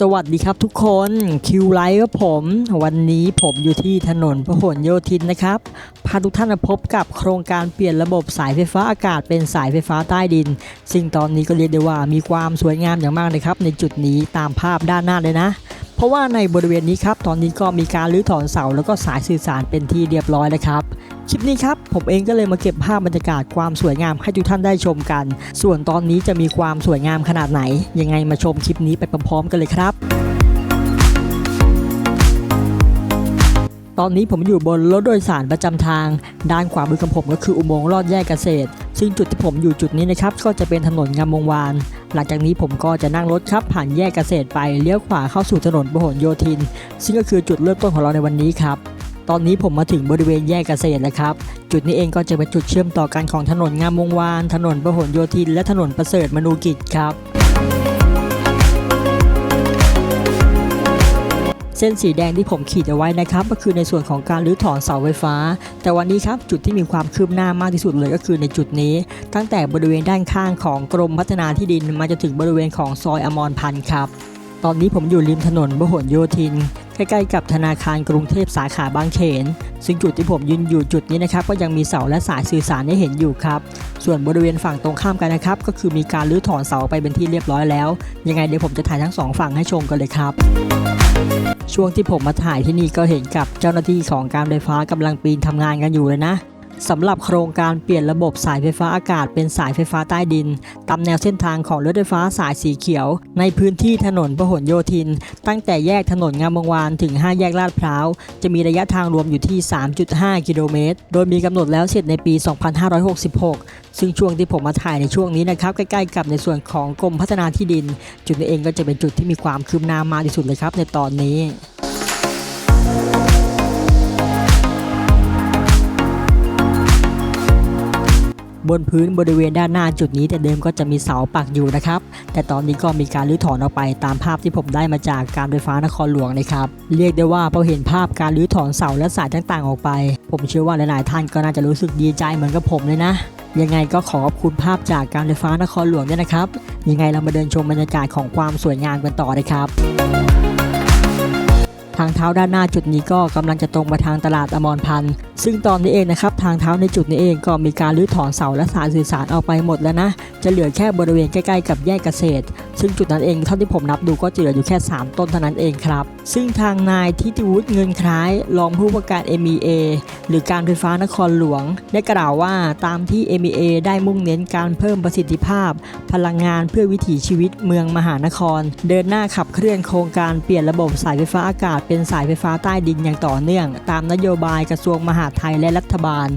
สวัสดีครับทุกคนคิวไลท์ครับผม วันนี้ผมอยู่ที่ถนนพหลโยธินนะครับ พาทุกท่านมาพบกับโครงการเปลี่ยนระบบสายไฟฟ้าอากาศเป็นสายไฟฟ้าใต้ดิน ซึ่งตอนนี้ก็เรียกได้ว่ามีความสวยงามอย่างมากเลยครับ ในจุดนี้ตามภาพด้านหน้าเลยนะ เพราะว่าในบริเวณนี้ครับ ตอนนี้ก็มีการรื้อถอนเสาแล้วก็สายสื่อสารเป็นที่เรียบร้อยแล้วครับ คลิปนี้ครับผมเองก็เลยมาเก็บภาพบรรยากาศความสวยงามให้ทุกท่านได้ชมกัน ส่วนตอนนี้จะมีความสวยงามขนาดไหน ยังไงมาชมคลิปนี้ไปพร้อมๆกันเลยครับ ตอนนี้ผมอยู่บนรถโดยสารประจำทาง ด้านขวามือของผมก็คืออุโมงค์ลอดแยกเกษตร ซึ่งจุดที่ผมอยู่จุดนี้นะครับก็จะเป็นถนนงามวงวานหลังจากนี้ผมก็จะนั่งรถครับผ่านแยกเกษตรไปเลี้ยวขวาเข้าสู่ถนนพหลโยธิน ซึ่งก็คือจุดเริ่มต้นของเราในวันนี้ครับ ตอนนี้ผมมาถึงบริเวณแยกเกษตรแล้วครับ จุดนี้เองก็จะเป็นจุดเชื่อมต่อกันของถนนงามวงวาน ถนนพหลโยธิน และถนนประเสริฐมนูกิจครับเส้นสีแดงที่ผมขีดเอาไว้นะครับก็คือในส่วนของการรื้อถอนเสาไฟฟ้า แต่วันนี้ครับจุดที่มีความคืบหน้ามากที่สุดเลยก็คือในจุดนี้ ตั้งแต่บริเวณด้านข้างของกรมพัฒนาที่ดินมาจนถึงบริเวณของซอยอมรพันธ์ครับ ตอนนี้ผมอยู่ริมถนนพหลโยธิน ใกล้ๆกับธนาคารกรุงเทพสาขาบางเขน ซึ่งจุดที่ผมยืนอยู่จุดนี้นะครับก็ยังมีเสาและสายสื่อสารให้เห็นอยู่ครับ ส่วนบริเวณฝั่งตรงข้ามกันนะครับก็คือมีการรื้อถอนเสาไปเป็นที่เรียบร้อยแล้ว ยังไงเดี๋ยวผมจะถ่ายทั้งสองฝั่งให้ชมกันเลยครับช่วงที่ผมมาถ่ายที่นี่ก็เห็นกับเจ้าหน้าที่ของการไฟฟ้ากำลังปีนทำงานกันอยู่เลยนะ สำหรับโครงการเปลี่ยนระบบสายไฟฟ้าอากาศเป็นสายไฟฟ้าใต้ดิน ตามแนวเส้นทางของรถไฟฟ้าสายสีเขียว ในพื้นที่ถนนพหลโยธิน ตั้งแต่แยกถนนงามวงวานถึง 5 แยกลาดพร้าว จะมีระยะทางรวมอยู่ที่ 3.5 กิโลเมตร โดยมีกำหนดแล้วเสร็จในปี 2566 ซึ่งช่วงที่ผมมาถ่ายในช่วงนี้นะครับ ใกล้ๆกับในส่วนของกรมพัฒนาที่ดิน จุดนี้เองก็จะเป็นจุดที่มีความคืบหน้ามากที่สุดเลยครับในตอนนี้ บนพื้นบริเวณด้านหน้าจุดนี้แต่เดิมก็จะมีเสาปักอยู่นะครับ แต่ตอนนี้ก็มีการรื้อถอนออกไปตามภาพที่ผมได้มาจากการไฟฟ้านครหลวงนะครับ เรียกได้ว่าพอเห็นภาพการรื้อถอนเสาและสายต่างๆ ออกไป ผมเชื่อว่าหลายๆ ท่านก็น่าจะรู้สึกดีใจเหมือนกับผมเลยนะยังไงก็ขอขอบคุณภาพจากการไฟฟ้านครหลวงด้วยนะครับ ยังไงเรามาเดินชมบรรยากาศของความสวยงามกันต่อเลยครับ ทางเท้าด้านหน้าจุดนี้ก็กำลังจะตรงไปทางตลาดอมรพันธ์ซึ่งตอนนี้เองนะครับทางเท้าในจุดนี้เองก็มีการรื้อถอนเสาและสายสื่อสารออกไปหมดแล้วนะ จะเหลือแค่บริเวณใกล้ๆกับแยกเกษตร ซึ่งจุดนั้นเองเท่าที่ผมนับดูก็จะเหลืออยู่แค่ 3 ต้นเท่านั้นเองครับ ซึ่งทางนายทิติวุฒิเงินคล้ายรองผู้ว่าการ MEA หรือการไฟฟ้านครหลวง ได้กล่าวว่าตามที่ MEA ได้มุ่งเน้นการเพิ่มประสิทธิภาพ พลังงานเพื่อวิถีชีวิตเมืองมหานคร เดินหน้าขับเคลื่อนโครงการเปลี่ยนระบบสายไฟฟ้าอากาศเป็นสายไฟฟ้าใต้ดินอย่างต่อเนื่อง ตามนโยบายกระทรวงมหาาดไทยและรัฐบาล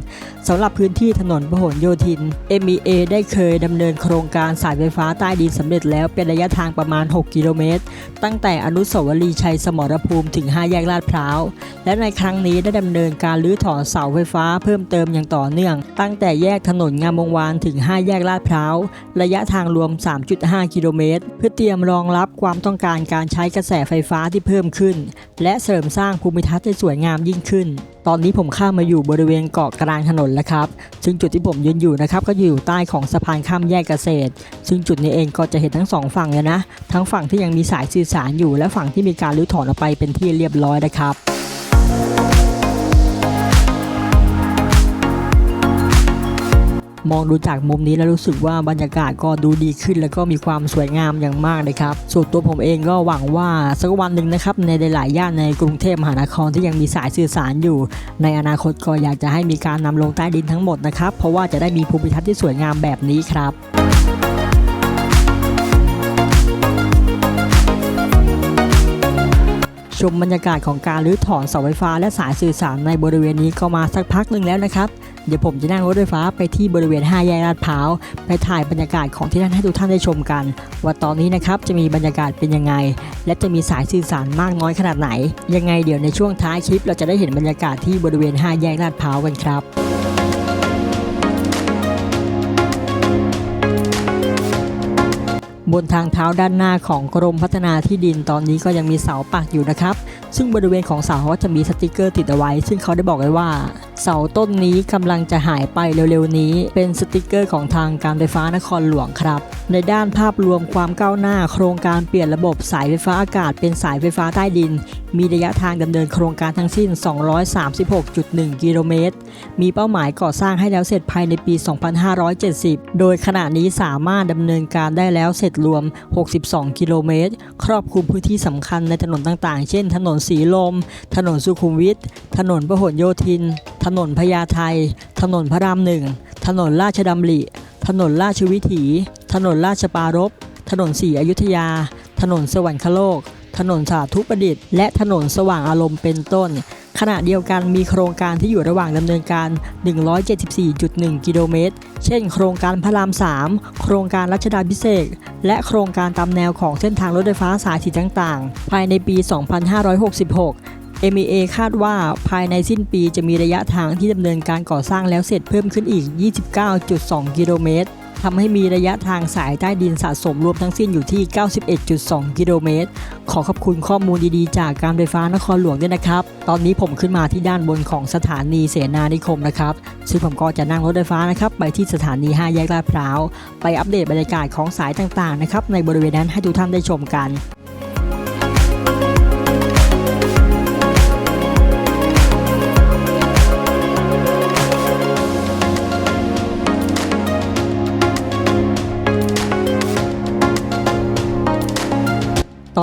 สำหรับพื้นที่ถนนพหลโยธิน MEA ได้เคยดำเนินโครงการสายไฟฟ้าใต้ดินสำเร็จแล้วเป็นระยะทางประมาณ 6 กิโลเมตร ตั้งแต่อนุสาวรีย์ชัยสมรภูมิถึง 5 แยกลาดพร้าว และในครั้งนี้ได้ดำเนินการรื้อถอนเสาไฟฟ้าเพิ่มเติมอย่างต่อเนื่อง ตั้งแต่แยกถนนงามวงวานถึง 5 แยกลาดพร้าว ระยะทางรวม 3.5 กิโลเมตร เพื่อเตรียมรองรับความต้องการการใช้กระแสไฟฟ้าที่เพิ่มขึ้น และเสริมสร้างภูมิทัศน์ให้สวยงามยิ่งขึ้น ตอนนี้ผมข้ามมาอยู่บริเวณเกาะกลางถนนแล้วครับ ซึ่งจุดที่ผมยืนอยู่นะครับก็อยู่ใต้ของสะพานข้ามแยกเกษตร ซึ่งจุดนี้เองก็จะเห็นทั้งสองฝั่งเลยนะ ทั้งฝั่งที่ยังมีสายสื่อสารอยู่และฝั่งที่มีการรื้อถอนออกไปเป็นที่เรียบร้อยนะครับ มองดูจากมุมนี้แล้วรู้สึกว่าบรรยากาศก็ดูดีขึ้น แล้วก็มีความสวยงามอย่างมากเลยครับส่วนตัวผมเองก็หวังว่าสักวันหนึ่งนะครับในหลายๆย่านในกรุงเทพมหานครที่ยังมีสายสื่อสารอยู่ ในอนาคตก็อยากจะให้มีการนำลงใต้ดินทั้งหมดนะครับเพราะว่าจะได้มีภูมิทัศน์ที่สวยงามแบบนี้ครับ ชมบรรยากาศของการรื้อถอนเสาไฟฟ้าและสายสื่อสารในบริเวณนี้ก็มาสักพักหนึ่งแล้วนะครับ เดี๋ยวผมจะนั่งรถไฟฟ้าไปที่บริเวณ5แยกลาดพร้าวไปถ่ายบรรยากาศของที่นั่นให้ทุกท่านได้ชมกัน ว่าตอนนี้นะครับจะมีบรรยากาศเป็นยังไง และจะมีสายสื่อสารมากน้อยขนาดไหน ยังไงเดี๋ยวในช่วงท้ายคลิป เราจะได้เห็นบรรยากาศที่บริเวณ5แยกลาดพร้าวกันครับ บนทางเท้าด้านหน้าของกรมพัฒนาที่ดินตอนนี้ก็ยังมีเสาปักอยู่นะครับ ซึ่งบริเวณของเสาก็จะมีสติกเกอร์ติดเอาไว้ ซึ่งเขาได้บอกไว้ว่า เสาต้นนี้กำลังจะหายไปเร็วๆนี้ เป็นสติกเกอร์ของทางการไฟฟ้านครหลวงครับ ในด้านภาพรวมความก้าวหน้า โครงการเปลี่ยนระบบสายไฟฟ้าอากาศเป็นสายไฟฟ้าใต้ดิน มีระยะทางดำเนินโครงการทั้งสิ้น 236.1 กิโลเมตร มีเป้าหมายก่อสร้างให้แล้วเสร็จภายในปี 2570 โดยขณะนี้สามารถดำเนินการได้แล้วเสร็จรวม 62 กิโลเมตร ครอบคลุมพื้นที่สำคัญในถนนต่างๆ เช่น ถนนสีลม ถนนสุขุมวิท ถนนพหลโยธิน ถนนพญาไทถนนพระรามหนึ่ง ถนนราชดำริ ถนนราชวิถี ถนนราชปารภถนนสีอยุธยา ถนนสวรรคโลก ถนนสาธุประดิษฐ์ และถนนสว่างอารมณ์เป็นต้น ขณะเดียวกันมีโครงการที่อยู่ระหว่างดำเนินการ 174.1 กิโลเมตร เช่น โครงการพระราม 3 โครงการรัชดาพิเศษ และโครงการตามแนวของเส้นทางรถไฟฟ้าสายสีต่างๆ ภายในปี 2566 MEA คาดว่าภายในสิ้นปีจะมีระยะทางที่ดำเนินการก่อสร้างแล้วเสร็จเพิ่มขึ้นอีก 29.2 กิโลเมตรทำให้มีระยะทางสายใต้ดินสะสมรวมทั้งสิ้นอยู่ที่ 91.2 กิโลเมตร ขอขอบคุณข้อมูลดีๆ จากการไฟฟ้านครหลวงด้วยนะครับ ตอนนี้ผมขึ้นมาที่ด้านบนของสถานีเสนานิคมนะครับ ซึ่งผมก็จะนั่งรถไฟฟ้านะครับ ไปที่สถานี 5 แยกลาดพร้าว ไปอัปเดตบรรยากาศของสายต่างๆ นะครับ ในบริเวณนั้นให้ทุกท่านได้ชมกัน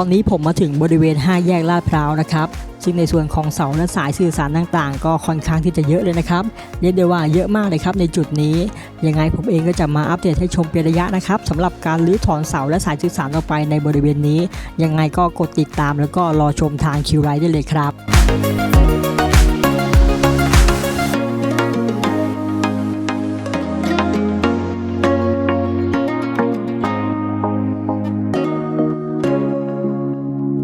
อนนี้ผมมาถึงบริเวณ 5 แยกลาดพร้าวนะครับ ซึ่งในส่วนของเสาและสายสื่อสารต่างๆ ก็ค่อนข้างที่จะเยอะเลยนะครับ เรียกได้ว่าเยอะมากเลยครับในจุดนี้ ยังไงผมเองก็จะมาอัปเดตให้ชมเป็นระยะนะครับสำหรับการรื้อถอนเสาและสายสื่อสารออกไปในบริเวณนี้ ยังไงก็กดติดตามแล้วก็รอชมทางคิวไรได้เลยครับ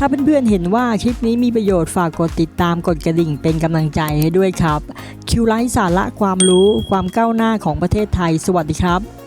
ถ้าเพื่อนๆเห็นว่าคลิปนี้มีประโยชน์ฝากกดติดตามกดกระดิ่งเป็นกำลังใจให้ด้วยครับ คิวไลท์สาระความรู้ความก้าวหน้าของประเทศไทย สวัสดีครับ